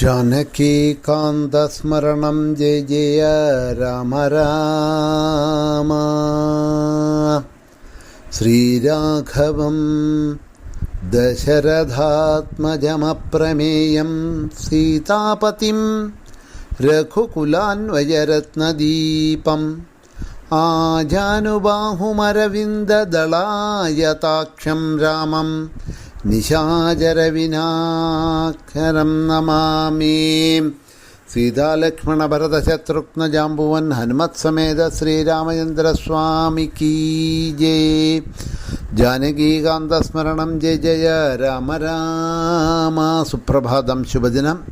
जानकीकान्तस्मरणं जय जय राम राम श्रीराघवं दशरथात्मजमप्रमेयं सीतापतिं रघुकुलान्वयरत्नदीपम् आजानुबाहुमरविन्ददलायताक्षं रामं നിശാചരവിനാക്ഷരം നമാമി. ഹനുമത് സമേത ശ്രീരാമചന്ദ്രസ്വാമിക്ക് ജയ് ജാനകീകാന്തസ്മരണം ജയ ജയ രാമ രാമ. സുപ്രഭാതം ശുഭദിനം.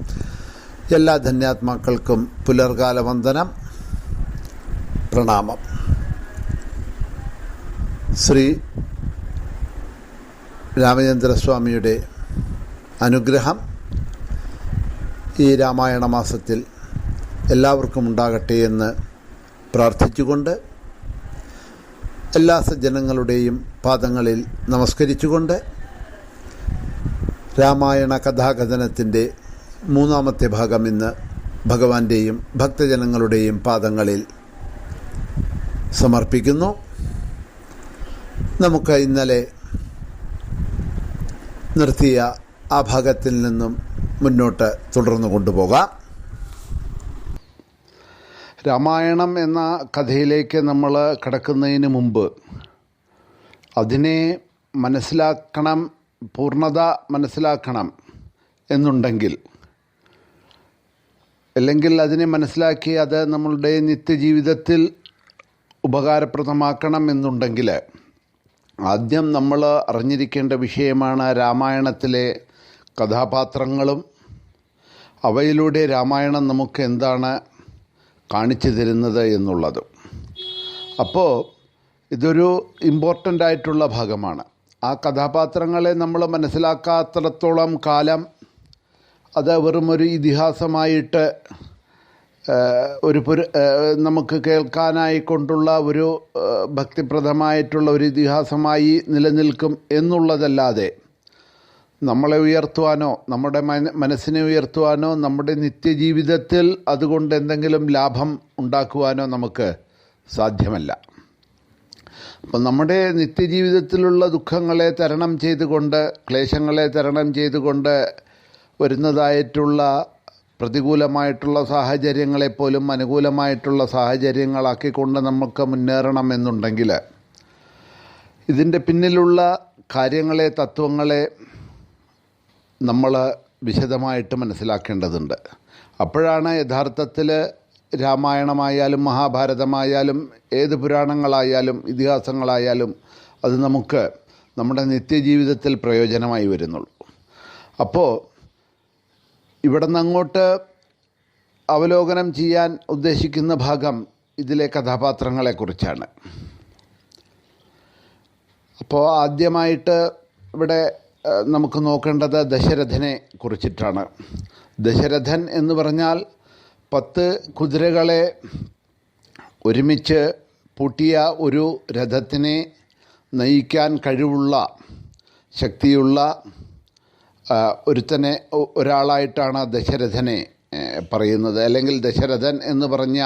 എല്ലാ ധന്യാത്മാക്കൾക്കും പുലർകാല വന്ദനം പ്രണാമം. ശ്രീ രാമചന്ദ്രസ്വാമിയുടെ അനുഗ്രഹം ഈ രാമായണ മാസത്തിൽ എല്ലാവർക്കും ഉണ്ടാകട്ടെ എന്ന് പ്രാർത്ഥിച്ചുകൊണ്ട് എല്ലാ സജ്ജനങ്ങളുടെയും പാദങ്ങളിൽ നമസ്കരിച്ചുകൊണ്ട് രാമായണ കഥാകഥനത്തിന്റെ മൂന്നാമത്തെ ഭാഗം ഇന്ന് ഭഗവാന്റെയും ഭക്തജനങ്ങളുടെയും പാദങ്ങളിൽ സമർപ്പിക്കുന്നു. നമുക്ക് ഇന്നലെ നിർത്തിയ ആ ഭാഗത്തിൽ നിന്നും മുന്നോട്ട് തുടർന്നു കൊണ്ടുപോകാം. രാമായണം എന്ന കഥയിലേക്ക് നമ്മൾ കിടക്കുന്നതിന് മുമ്പ് അതിനെ മനസ്സിലാക്കണം പൂർണത മനസ്സിലാക്കണം എന്നുണ്ടെങ്കിൽ അല്ലെങ്കിൽ അതിനെ മനസ്സിലാക്കി അത് നമ്മളുടെ നിത്യജീവിതത്തിൽ ഉപകാരപ്രദമാക്കണം എന്നുണ്ടെങ്കിൽ ആദ്യം നമ്മൾ അറിഞ്ഞിരിക്കേണ്ട വിഷയമാണ് രാമായണത്തിലെ കഥാപാത്രങ്ങളും അവയിലൂടെ രാമായണം നമുക്ക് എന്താണ് കാണിച്ചു തരുന്നത് എന്നുള്ളത്. അപ്പോൾ ഇതൊരു ഇമ്പോർട്ടന്റ് ആയിട്ടുള്ള ഭാഗമാണ്. ആ കഥാപാത്രങ്ങളെ നമ്മൾ മനസ്സിലാക്കാത്തിടത്തോളം കാലം അത് വെറും ഒരു ഇതിഹാസമായിട്ട് ഒരു പുര നമുക്ക് കേൾക്കാനായി കൊണ്ടുള്ള ഒരു ഭക്തിപ്രദമായിട്ടുള്ള ഒരു ഇതിഹാസമായി നിലനിൽക്കും എന്നുള്ളതല്ലാതെ നമ്മളെ ഉയർത്തുവാനോ നമ്മുടെ മനസ്സിനെ ഉയർത്തുവാനോ നമ്മുടെ നിത്യജീവിതത്തിൽ അതുകൊണ്ട് എന്തെങ്കിലും ലാഭം ഉണ്ടാക്കുവാനോ നമുക്ക് സാധ്യമല്ല. അപ്പം നമ്മുടെ നിത്യജീവിതത്തിലുള്ള ദുഃഖങ്ങളെ തരണം ചെയ്തുകൊണ്ട് ക്ലേശങ്ങളെ തരണം ചെയ്തുകൊണ്ട് വരുന്നതായിട്ടുള്ള പ്രതികൂലമായിട്ടുള്ള സാഹചര്യങ്ങളെപ്പോലും അനുകൂലമായിട്ടുള്ള സാഹചര്യങ്ങളാക്കിക്കൊണ്ട് നമുക്ക് മുന്നേറണമെന്നുണ്ടെങ്കിൽ ഇതിന്റെ പിന്നിലുള്ള കാര്യങ്ങളെ തത്വങ്ങളെ നമ്മൾ വിശദമായിട്ട് മനസ്സിലാക്കേണ്ടതുണ്ട്. അപ്പോഴാണ് യഥാർത്ഥത്തിൽ രാമായണമായാലും മഹാഭാരതമായാലും ഏത് പുരാണങ്ങളായാലും ഇതിഹാസങ്ങളായാലും അത് നമുക്ക് നമ്മുടെ നിത്യജീവിതത്തിൽ പ്രയോജനമായി വരുന്നുള്ളൂ. അപ്പോൾ ഇവിടെ അങ്ങോട്ട് അവലോകനം ചെയ്യാൻ ഉദ്ദേശിക്കുന്ന ഭാഗം ഇതിലെ കഥാപാത്രങ്ങളെക്കുറിച്ചാണ് അപ്പോൾ ആദ്യമായിട്ട് ഇവിടെ നമുക്ക് നോക്കേണ്ടത് ദശരഥനെ കുറിച്ചിട്ടാണ്. ദശരഥൻ എന്ന് പറഞ്ഞാൽ പത്ത് കുതിരകളെ ഒരുമിച്ച് പൂട്ടിയ ഒരു രഥത്തിനെ നയിക്കാൻ കഴിവുള്ള ശക്തിയുള്ള ഒരുത്തനെ ഒരാളായിട്ടാണ് ദശരഥനെ പറയുന്നത്. അല്ലെങ്കിൽ ദശരഥൻ എന്ന് പറഞ്ഞ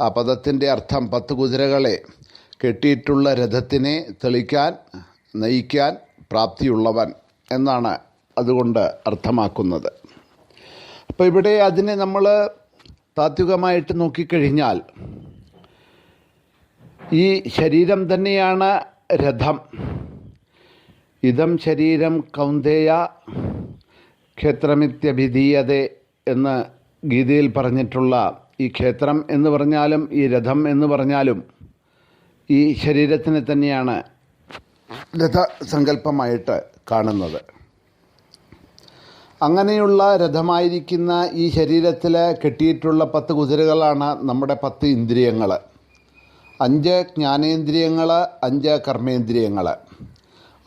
ആ പദത്തിന്റെ അർത്ഥം പത്ത് കുതിരകളെ കെട്ടിയിട്ടുള്ള രഥത്തിനെ തെളിക്കാൻ നയിക്കാൻ പ്രാപ്തിയുള്ളവൻ എന്നാണ് അതുകൊണ്ട് അർത്ഥമാക്കുന്നത്. അപ്പോൾ ഇവിടെ അതിനെ നമ്മൾ താത്വികമായിട്ട് നോക്കിക്കഴിഞ്ഞാൽ ഈ ശരീരം തന്നെയാണ് രഥം. ഇതം ശരീരം കൗന്ദേയ ക്ഷേത്രമിത്യഭിധീയത എന്ന് ഗീതയിൽ പറഞ്ഞിട്ടുള്ള ഈ ക്ഷേത്രം എന്ന് പറഞ്ഞാലും ഈ രഥം എന്ന് പറഞ്ഞാലും ഈ ശരീരത്തിനെ തന്നെയാണ് രഥസങ്കല്പമായിട്ട് കാണുന്നത്. അങ്ങനെയുള്ള രഥമായിരിക്കുന്ന ഈ ശരീരത്തിൽ കെട്ടിയിട്ടുള്ള പത്ത് കുതിരകളാണ് നമ്മുടെ പത്ത് ഇന്ദ്രിയങ്ങൾ അഞ്ച് ജ്ഞാനേന്ദ്രിയങ്ങൾ അഞ്ച് കർമ്മേന്ദ്രിയങ്ങൾ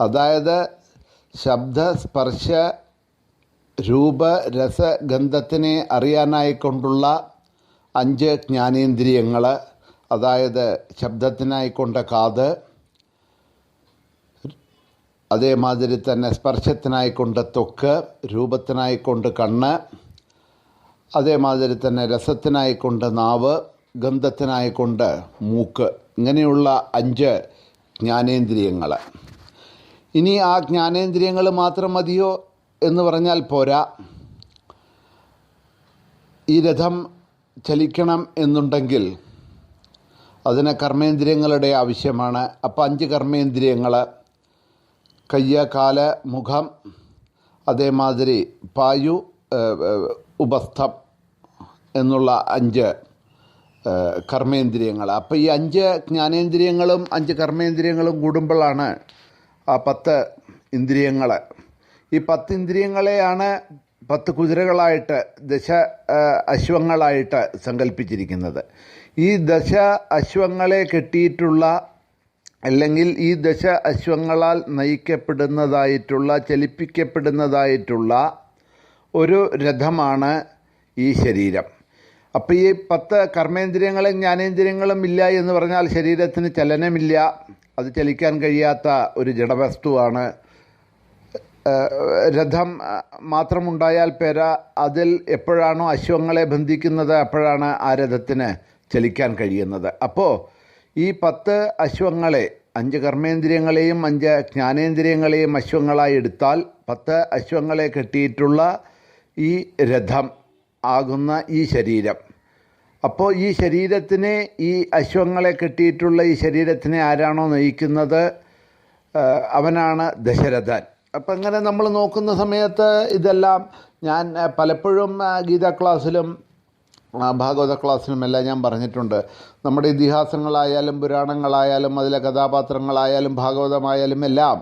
അതായത് ശബ്ദ സ്പർശ രൂപ രസഗന്ധത്തിനെ അറിയാനായിക്കൊണ്ടുള്ള അഞ്ച് ജ്ഞാനേന്ദ്രിയങ്ങൾ അതായത് ശബ്ദത്തിനായിക്കൊണ്ട കാത് അതേമാതിരി തന്നെ സ്പർശത്തിനായിക്കൊണ്ട് തൊക്ക് രൂപത്തിനായിക്കൊണ്ട് കണ്ണ് അതേമാതിരി തന്നെ രസത്തിനായിക്കൊണ്ട് നാവ് ഗന്ധത്തിനായിക്കൊണ്ട് മൂക്ക്. ഇങ്ങനെയുള്ള അഞ്ച് ജ്ഞാനേന്ദ്രിയങ്ങൾ ഇനി ആ ജ്ഞാനേന്ദ്രിയങ്ങൾ മാത്രം മതിയോ എന്ന് പറഞ്ഞാൽ പോരാ. ഈ രഥം ചലിക്കണം എന്നുണ്ടെങ്കിൽ അതിന് കർമ്മേന്ദ്രിയങ്ങളുടെ ആവശ്യമാണ്. അപ്പോൾ അഞ്ച് കർമ്മേന്ദ്രിയങ്ങൾ കയ്യ കാൽ മുഖം അതേമാതിരി പായു ഉപസ്ഥം എന്നുള്ള അഞ്ച് കർമ്മേന്ദ്രിയങ്ങൾ അപ്പോൾ ഈ അഞ്ച് ജ്ഞാനേന്ദ്രിയങ്ങളും അഞ്ച് കർമ്മേന്ദ്രിയങ്ങളും കൂടുമ്പോഴാണ് ആ പത്ത് ഇന്ദ്രിയങ്ങൾ ഈ പത്ത് ഇന്ദ്രിയങ്ങളെയാണ് പത്ത് കുതിരകളായിട്ട് ദശ അശ്വങ്ങളായിട്ട് സങ്കല്പിച്ചിരിക്കുന്നത് ഈ ദശ അശ്വങ്ങളെ കെട്ടിയിട്ടുള്ള അല്ലെങ്കിൽ ഈ ദശ അശ്വങ്ങളാൽ നയിക്കപ്പെടുന്നതായിട്ടുള്ള ചലിപ്പിക്കപ്പെടുന്നതായിട്ടുള്ള ഒരു രഥമാണ് ഈ ശരീരം. അപ്പോൾ ഈ പത്ത് കർമ്മേന്ദ്രിയങ്ങളും ജ്ഞാനേന്ദ്രിയങ്ങളും ഇല്ല എന്ന് പറഞ്ഞാൽ ശരീരത്തിന് ചലനമില്ല. അത് ചലിക്കാൻ കഴിയാത്ത ഒരു ജഡവസ്തുവാണ്. രഥം മാത്രമുണ്ടായാൽ പേര അതിൽ എപ്പോഴാണോ അശ്വങ്ങളെ ബന്ധിക്കുന്നത് അപ്പോഴാണ് ആ രഥത്തിന് ചലിക്കാൻ കഴിയുന്നത്. അപ്പോൾ ഈ പത്ത് അശ്വങ്ങളെ അഞ്ച് കർമ്മേന്ദ്രിയങ്ങളെയും അഞ്ച് ജ്ഞാനേന്ദ്രിയങ്ങളെയും അശ്വങ്ങളായി എടുത്താൽ പത്ത് അശ്വങ്ങളെ കെട്ടിയിട്ടുള്ള ഈ രഥം ആകുന്ന ഈ ശരീരം. അപ്പോൾ ഈ ശരീരത്തിനെ ഈ അശ്വങ്ങളെ കെട്ടിയിട്ടുള്ള ഈ ശരീരത്തിനെ ആരാണോ നയിക്കുന്നത്? അവനാണ് ദശരഥൻ. അപ്പം അങ്ങനെ നമ്മൾ നോക്കുന്ന സമയത്ത് ഇതെല്ലാം ഞാൻ പലപ്പോഴും ഗീത ക്ലാസ്സിലും ഭാഗവത ക്ലാസ്സിലുമെല്ലാം ഞാൻ പറഞ്ഞിട്ടുണ്ട്. നമ്മുടെ ഇതിഹാസങ്ങളായാലും പുരാണങ്ങളായാലും അതിലെ കഥാപാത്രങ്ങളായാലും ഭാഗവതമായാലും എല്ലാം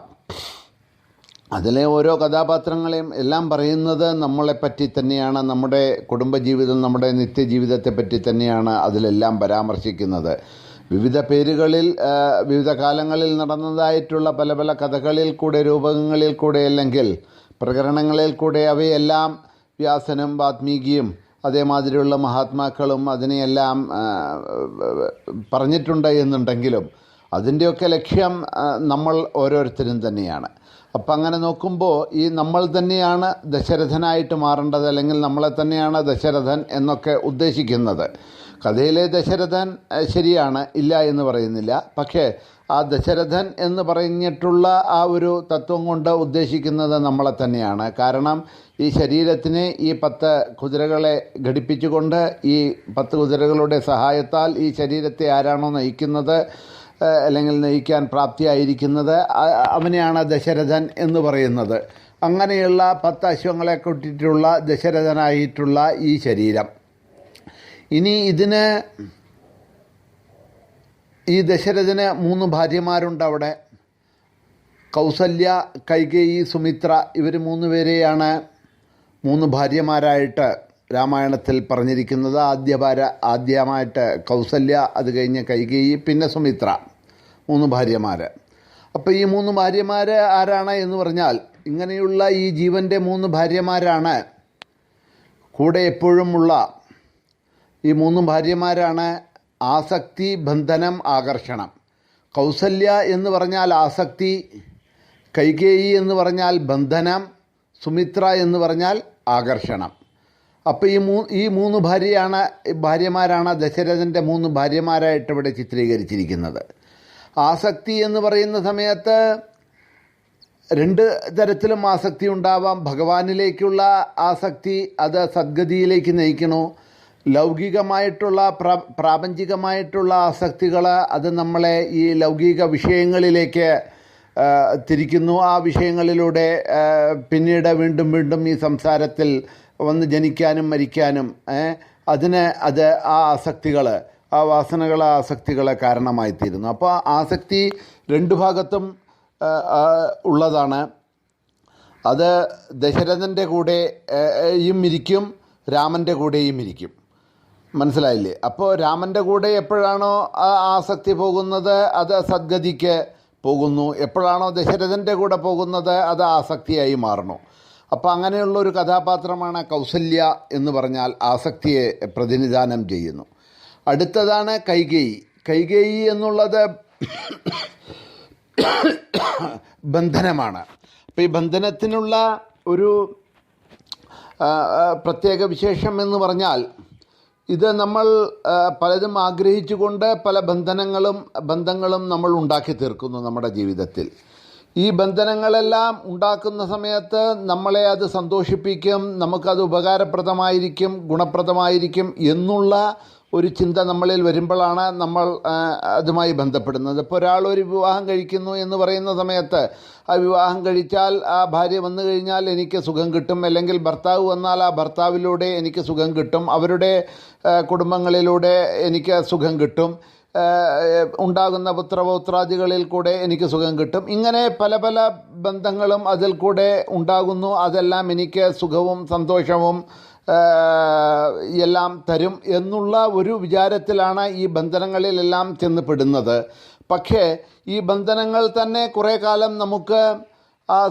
അതിലെ ഓരോ കഥാപാത്രങ്ങളെയും എല്ലാം പറയുന്നത് നമ്മളെപ്പറ്റി തന്നെയാണ് നമ്മുടെ കുടുംബജീവിതം നമ്മുടെ നിത്യജീവിതത്തെ പറ്റി തന്നെയാണ് അതിലെല്ലാം പരാമർശിക്കുന്നത്. വിവിധ പേരുകളിൽ വിവിധ കാലങ്ങളിൽ നടന്നതായിട്ടുള്ള പല പല കഥകളിൽ കൂടെ രൂപകങ്ങളിൽ കൂടെ അല്ലെങ്കിൽ പ്രകരണങ്ങളിൽ കൂടെ അവയെല്ലാം വ്യാസനും വാത്മീകിയും അതേമാതിരിയുള്ള മഹാത്മാക്കളും അതിനെയെല്ലാം പറഞ്ഞിട്ടുണ്ട് എന്നുണ്ടെങ്കിലും അതിന്റെയൊക്കെ ലക്ഷ്യം നമ്മൾ ഓരോരുത്തരും തന്നെയാണ്. അപ്പം അങ്ങനെ നോക്കുമ്പോൾ ഈ നമ്മൾ തന്നെയാണ് ദശരഥനായിട്ട് മാറേണ്ടത് അല്ലെങ്കിൽ നമ്മളെ തന്നെയാണ് ദശരഥൻ എന്നൊക്കെ ഉദ്ദേശിക്കുന്നത്. കഥയിലെ ദശരഥൻ ശരിയാണ് ഇല്ല എന്ന് പറയുന്നില്ല. പക്ഷേ ആ ദശരഥൻ എന്ന് പറഞ്ഞിട്ടുള്ള ആ ഒരു തത്വം കൊണ്ട് ഉദ്ദേശിക്കുന്നത് നമ്മളെ തന്നെയാണ്. കാരണം ഈ ശരീരത്തിനെ ഈ പത്ത് കുതിരകളെ ഘടിപ്പിച്ചുകൊണ്ട് ഈ പത്ത് കുതിരകളുടെ സഹായത്താൽ ഈ ശരീരത്തെ ആരാണോ നയിക്കുന്നത്? അല്ലെങ്കിൽ നയിക്കാൻ പ്രാപ്തിയായിരിക്കുന്നത് അവനെയാണ് ദശരഥൻ എന്ന് പറയുന്നത്. അങ്ങനെയുള്ള പത്ത് അശ്വങ്ങളെ കൊട്ടിട്ടുള്ള ദശരഥനായിട്ടുള്ള ഈ ശരീരം. ഇനി ഇതിന് ഈ ദശരഥന് മൂന്ന് ഭാര്യമാരുണ്ട് അവിടെ. കൗസല്യ കൈകേയി സുമിത്ര ഇവർ മൂന്ന് പേരെയാണ് മൂന്ന് ഭാര്യമാരായിട്ട് രാമായണത്തിൽ പറഞ്ഞിരിക്കുന്നത്. ആദ്യ ഭാര ആദ്യമായിട്ട് കൗസല്യ അത് കഴിഞ്ഞ് കൈകേയി പിന്നെ സുമിത്ര. മൂന്ന് ഭാര്യമാർ അപ്പോൾ ഈ മൂന്ന് ഭാര്യമാർ ആരാണ് എന്ന് പറഞ്ഞാൽ ഇങ്ങനെയുള്ള ഈ ജീവന്റെ മൂന്ന് ഭാര്യമാരാണ് കൂടെ എപ്പോഴുമുള്ള ഈ മൂന്ന് ഭാര്യമാരാണ് ആസക്തി ബന്ധനം ആകർഷണം. കൗസല്യ എന്ന് പറഞ്ഞാൽ ആസക്തി കൈകേയി എന്ന് പറഞ്ഞാൽ ബന്ധനം സുമിത്ര എന്ന് പറഞ്ഞാൽ ആകർഷണം. അപ്പോൾ ഈ മൂ ഈ മൂന്ന് ഭാര്യയാണ് ഭാര്യമാരാണ് ദശരഥന്റെ മൂന്ന് ഭാര്യമാരായിട്ട് ഇവിടെ ചിത്രീകരിച്ചിരിക്കുന്നത്. ആസക്തി എന്ന് പറയുന്ന സമയത്ത് രണ്ട് തരത്തിലും ആസക്തി ഉണ്ടാവാം. ഭഗവാനിലേക്കുള്ള ആസക്തി അത് സദ്ഗതിയിലേക്ക് നയിക്കണോ ലൗകികമായിട്ടുള്ള പ്ര പ്രാപഞ്ചികമായിട്ടുള്ള ആസക്തികൾ അത് നമ്മളെ ഈ ലൗകിക വിഷയങ്ങളിലേക്ക് തിരിക്കുന്നു. ആ വിഷയങ്ങളിലൂടെ പിന്നീട് വീണ്ടും വീണ്ടും ഈ സംസാരത്തിൽ വന്ന് ജനിക്കാനും മരിക്കാനും അതിന് അത് ആ ആസക്തികൾ ആ വാസനകൾ ആസക്തികളെ കാരണമായി തീരുന്നു അപ്പോൾ ആസക്തി രണ്ട് ഭാഗത്തും ഉള്ളതാണ്. അത് ദശരഥന്റെ കൂടെ ഇരിക്കും രാമന്റെ കൂടെയും ഇരിക്കും. മനസ്സിലായില്ലേ? അപ്പോൾ രാമന്റെ കൂടെ എപ്പോഴാണോ ആ ആസക്തി പോകുന്നത് അത് സദ്ഗതിക്ക് പോകുന്നു. എപ്പോഴാണോ ദശരഥന്റെ കൂടെ പോകുന്നത് അത് ആസക്തിയായി മാറുന്നു. അപ്പോൾ അങ്ങനെയുള്ള ഒരു കഥാപാത്രമാണ് കൗസല്യ എന്ന് പറഞ്ഞാൽ ആസക്തിയെ പ്രതിനിധാനം ചെയ്യുന്നു. അടുത്തതാണ് കൈകേയി. കൈകേയി എന്നുള്ളത് ബന്ധനമാണ്. അപ്പോൾ ഈ ബന്ധനത്തിനുള്ള ഒരു പ്രത്യേക വിശേഷം എന്ന് പറഞ്ഞാൽ ഇത് നമ്മൾ പലതും ആഗ്രഹിച്ചുകൊണ്ട് പല ബന്ധനങ്ങളും ബന്ധങ്ങളും നമ്മൾ ഉണ്ടാക്കി തീർക്കുന്നു നമ്മുടെ ജീവിതത്തിൽ. ഈ ബന്ധനങ്ങളെല്ലാം ഉണ്ടാക്കുന്ന സമയത്ത് നമ്മളെ അത് സന്തോഷിപ്പിക്കും നമുക്കത് ഉപകാരപ്രദമായിരിക്കും ഗുണപ്രദമായിരിക്കും എന്നുള്ള ഒരു ചിന്ത നമ്മളിൽ വരുമ്പോഴാണ് നമ്മൾ അതുമായി ബന്ധപ്പെടുന്നത്. ഇപ്പോൾ ഒരാൾ ഒരു വിവാഹം കഴിക്കുന്നു എന്ന് പറയുന്ന സമയത്ത് ആ വിവാഹം കഴിച്ചാൽ ആ ഭാര്യ വന്നു കഴിഞ്ഞാൽ എനിക്ക് സുഖം കിട്ടും. അല്ലെങ്കിൽ ഭർത്താവ് വന്നാൽ ആ ഭർത്താവിലൂടെ എനിക്ക് സുഖം കിട്ടും. അവരുടെ കുടുംബങ്ങളിലൂടെ എനിക്ക് സുഖം കിട്ടും. ഉണ്ടാകുന്ന പുത്രപൗത്രാദികളിൽ കൂടെ എനിക്ക് സുഖം കിട്ടും. ഇങ്ങനെ പല പല ബന്ധങ്ങളും അതിൽ കൂടെ ഉണ്ടാകുന്നു. അതെല്ലാം എനിക്ക് സുഖവും സന്തോഷവും എല്ലാം തരും എന്നുള്ള ഒരു വിചാരത്തിലാണ് ഈ ബന്ധനങ്ങളിലെല്ലാം ചെന്ന് പെടുന്നത്. പക്ഷേ ഈ ബന്ധനങ്ങൾ തന്നെ കുറേ കാലം നമുക്ക്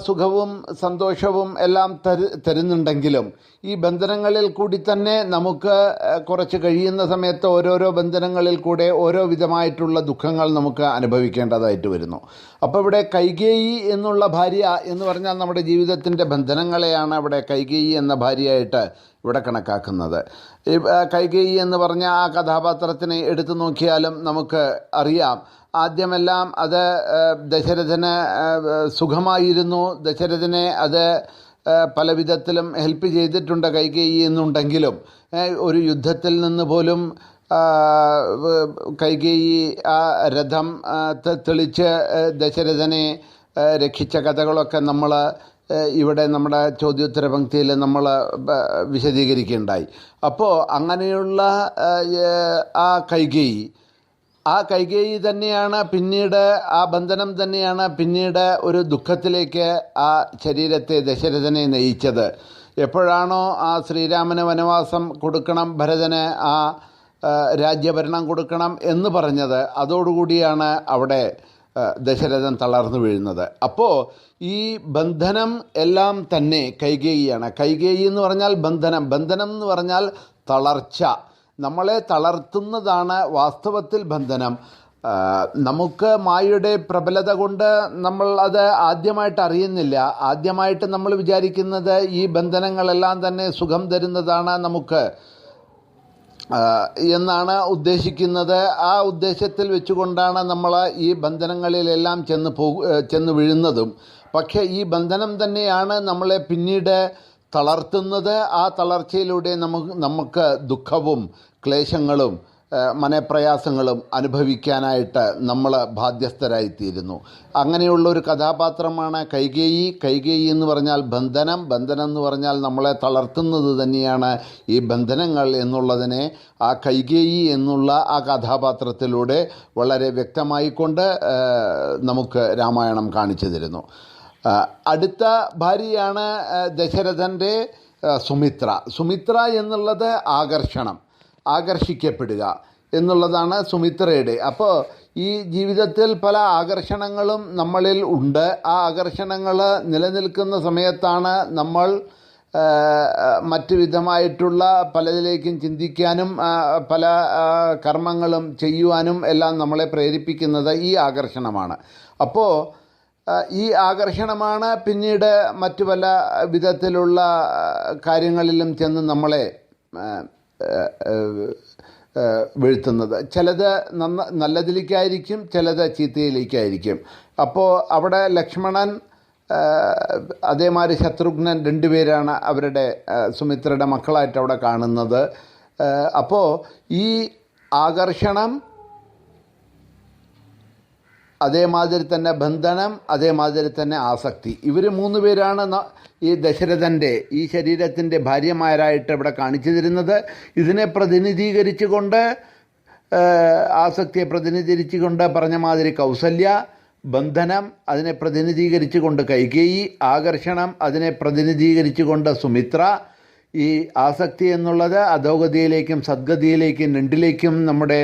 സുഖവും സന്തോഷവും എല്ലാം തരു തരുന്നുണ്ടെങ്കിലും ഈ ബന്ധനങ്ങളിൽ കൂടി തന്നെ നമുക്ക് കുറച്ച് കഴിയുന്ന സമയത്ത് ഓരോരോ ബന്ധനങ്ങളിൽ കൂടെ ഓരോ വിധമായിട്ടുള്ള ദുഃഖങ്ങൾ നമുക്ക് അനുഭവിക്കേണ്ടതായിട്ട് വരുന്നു. അപ്പോൾ ഇവിടെ കൈകേയി എന്നുള്ള ഭാര്യ എന്ന് പറഞ്ഞാൽ നമ്മുടെ ജീവിതത്തിന്റെ ബന്ധനങ്ങളെയാണ് അവിടെ കൈകേയി എന്ന ഭാര്യയായിട്ട് ഇവിടെ കണക്കാക്കുന്നത്. ആ, കൈകേയി എന്ന് പറഞ്ഞ ആ കഥാപാത്രത്തിനെ എടുത്തു നോക്കിയാലും നമുക്ക് അറിയാം. ആദ്യമെല്ലാം അത് ദശരഥന് സുഖമായിരുന്നു. ദശരഥനെ അത് പല വിധത്തിലും ഹെൽപ്പ് ചെയ്തിട്ടുണ്ട് കൈകേയി എന്നുണ്ടെങ്കിലും ഒരു യുദ്ധത്തിൽ നിന്ന് പോലും കൈകേയി ആ രഥം തെളിച്ച് ദശരഥനെ രക്ഷിച്ച കഥകളൊക്കെ നമ്മൾ ഇവിടെ നമ്മുടെ ചോദ്യോത്തര പങ്ക്തിയിൽ നമ്മൾ വിശദീകരിക്കുകയുണ്ടായി. അപ്പോൾ അങ്ങനെയുള്ള ആ കൈകേയി ആ കൈകേയി തന്നെയാണ് പിന്നീട് ആ ബന്ധനം തന്നെയാണ് പിന്നീട് ഒരു ദുഃഖത്തിലേക്ക് ആ ശരീരത്തെ ദശരഥനെ നയിച്ചത്. എപ്പോഴാണോ ആ ശ്രീരാമന് വനവാസം കൊടുക്കണം ഭരതന് ആ രാജ്യഭരണം കൊടുക്കണം എന്ന് പറഞ്ഞത് അതോടുകൂടിയാണ് അവിടെ ദശരഥൻ തളർന്നു വീഴുന്നത്. അപ്പോൾ ഈ ബന്ധനം എല്ലാം തന്നെ കൈകേയിയാണ്. കൈകേയി എന്ന് പറഞ്ഞാൽ ബന്ധനം. ബന്ധനം എന്ന് പറഞ്ഞാൽ തളർച്ച. നമ്മളെ തളർത്തുന്നതാണ് വാസ്തവത്തിൽ ബന്ധനം. നമുക്ക് മായയുടെ പ്രബലത കൊണ്ട് നമ്മൾ അത് ആദ്യമായിട്ട് അറിയുന്നില്ല. ആദ്യമായിട്ട് നമ്മൾ വിചാരിക്കുന്നത് ഈ ബന്ധനങ്ങളെല്ലാം തന്നെ സുഖം തരുന്നതാണ് നമുക്ക് എന്നാണ് ഉദ്ദേശിക്കുന്നത്. ആ ഉദ്ദേശത്തിൽ വെച്ചുകൊണ്ടാണ് നമ്മൾ ഈ ബന്ധനങ്ങളിലെല്ലാം ചെന്ന് പോ ചെന്ന് വീഴുന്നതും. പക്ഷേ ഈ ബന്ധനം തന്നെയാണ് നമ്മളെ പിന്നീട് തളർത്തുന്നത് ആ തളർച്ചയിലൂടെ നമുക്ക് നമുക്ക് ദുഃഖവും ക്ലേശങ്ങളും മനപ്രയാസങ്ങളും അനുഭവിക്കാനായിട്ട് നമ്മൾ ബാധ്യസ്ഥരായിത്തീരുന്നു. അങ്ങനെയുള്ള ഒരു കഥാപാത്രമാണ് കൈകേയി. കൈകേയി എന്ന് പറഞ്ഞാൽ ബന്ധനം. ബന്ധനം എന്ന് പറഞ്ഞാൽ നമ്മളെ തളർത്തുന്നത് തന്നെയാണ് ഈ ബന്ധനങ്ങൾ എന്നുള്ളതിനെ. ആ കൈകേയി എന്നുള്ള ആ കഥാപാത്രത്തിലൂടെ വളരെ വ്യക്തമായിക്കൊണ്ട് നമുക്ക് രാമായണം കാണിച്ചു തരുന്നു. അടുത്ത ഭാര്യയാണ് ദശരഥന്റെ സുമിത്ര. സുമിത്ര എന്നുള്ളത് ആകർഷണം ആകർഷിക്കപ്പെടുക എന്നുള്ളതാണ് സുമിത്രയുടെ. അപ്പോൾ ഈ ജീവിതത്തിൽ പല ആകർഷണങ്ങളും നമ്മളിൽ ഉണ്ട്. ആ ആകർഷണങ്ങൾ നിലനിൽക്കുന്ന സമയത്താണ് നമ്മൾ മറ്റു വിധമായിട്ടുള്ള പലതിലേക്കും ചിന്തിക്കാനും പല കർമ്മങ്ങളും ചെയ്യുവാനും എല്ലാം നമ്മളെ പ്രേരിപ്പിക്കുന്നത് ഈ ആകർഷണമാണ്. അപ്പോൾ ഈ ആകർഷണമാണ് പിന്നീട് മറ്റു പല വിധത്തിലുള്ള കാര്യങ്ങളിലും ചെന്ന് നമ്മളെ വീഴ്ത്തുന്നത്. ചിലത് നന്ന നല്ലതിലേക്കായിരിക്കും ചിലത് ചീത്തയിലേക്കായിരിക്കും. അപ്പോൾ അവിടെ ലക്ഷ്മണൻ അതേമാതിരി ശത്രുഘ്നൻ രണ്ടുപേരാണ് അവരുടെ സുമിത്രയുടെ മക്കളായിട്ട് അവിടെ കാണുന്നത്. അപ്പോൾ ഈ ആകർഷണം അതേമാതിരി തന്നെ ബന്ധനം അതേമാതിരി തന്നെ ആസക്തി. ഇവർ മൂന്ന് പേരാണ് ഈ ദശരഥന്റെ ഈ ശരീരത്തിന്റെ ഭാര്യമാരായിട്ട് ഇവിടെ കാണിച്ചു തരുന്നത്. ഇതിനെ പ്രതിനിധീകരിച്ചു കൊണ്ട് ആസക്തിയെ പ്രതിനിധീകരിച്ചുകൊണ്ട് പറഞ്ഞ മാതിരി കൗസല്യ ബന്ധനം അതിനെ പ്രതിനിധീകരിച്ചു കൊണ്ട് കൈകേയി ആകർഷണം അതിനെ പ്രതിനിധീകരിച്ചു കൊണ്ട് സുമിത്ര. ഈ ആസക്തി എന്നുള്ളത് അധോഗതിയിലേക്കും സദ്ഗതിയിലേക്കും രണ്ടിലേക്കും നമ്മുടെ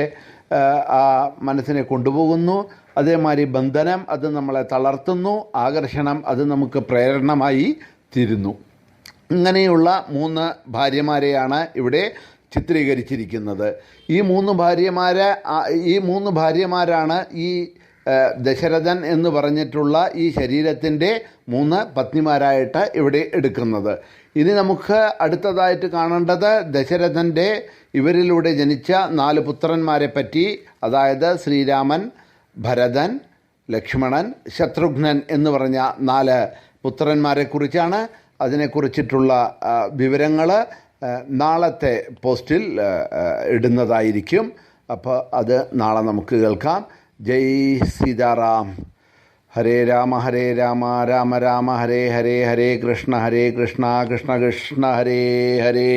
ആ, ആ മനസ്സിനെ കൊണ്ടുപോകുന്നു. അതേമാതിരി ബന്ധനം അത് നമ്മളെ തളർത്തുന്നു ആകർഷണം അത് നമുക്ക് പ്രേരണമായി തീരുന്നു. ഇങ്ങനെയുള്ള മൂന്ന് ഭാര്യമാരെയാണ് ഇവിടെ ചിത്രീകരിച്ചിരിക്കുന്നത്. ഈ മൂന്ന് ഭാര്യമാരെ ഈ മൂന്ന് ഭാര്യമാരാണ് ഈ ദശരഥൻ എന്ന് പറഞ്ഞിട്ടുള്ള ഈ ശരീരത്തിന്റെ മൂന്ന് പത്നിമാരായിട്ട് ഇവിടെ എടുക്കുന്നത്. ഇനി നമുക്ക് അടുത്തതായിട്ട് കാണേണ്ടത് ദശരഥന്റെ ഇവരിലൂടെ ജനിച്ച നാല് പുത്രന്മാരെ പറ്റി അതായത് ശ്രീരാമൻ ഭരതൻ ലക്ഷ്മണൻ ശത്രുഘ്നൻ എന്ന് പറഞ്ഞ നാല് പുത്രന്മാരെ കുറിച്ചാണ് അതിനെക്കുറിച്ചിട്ടുള്ള വിവരങ്ങൾ നാളത്തെ പോസ്റ്റിൽ ഇടുന്നതായിരിക്കും. അപ്പോൾ അത് നാളെ നമുക്ക് കേൾക്കാം. ജയ് സീതാറാം. ഹരേ രാമ ഹരേ രാമ രാമ രാമ ഹരേ ഹരേ ഹരേ കൃഷ്ണ ഹരേ കൃഷ്ണ കൃഷ്ണ കൃഷ്ണ ഹരേ ഹരേ.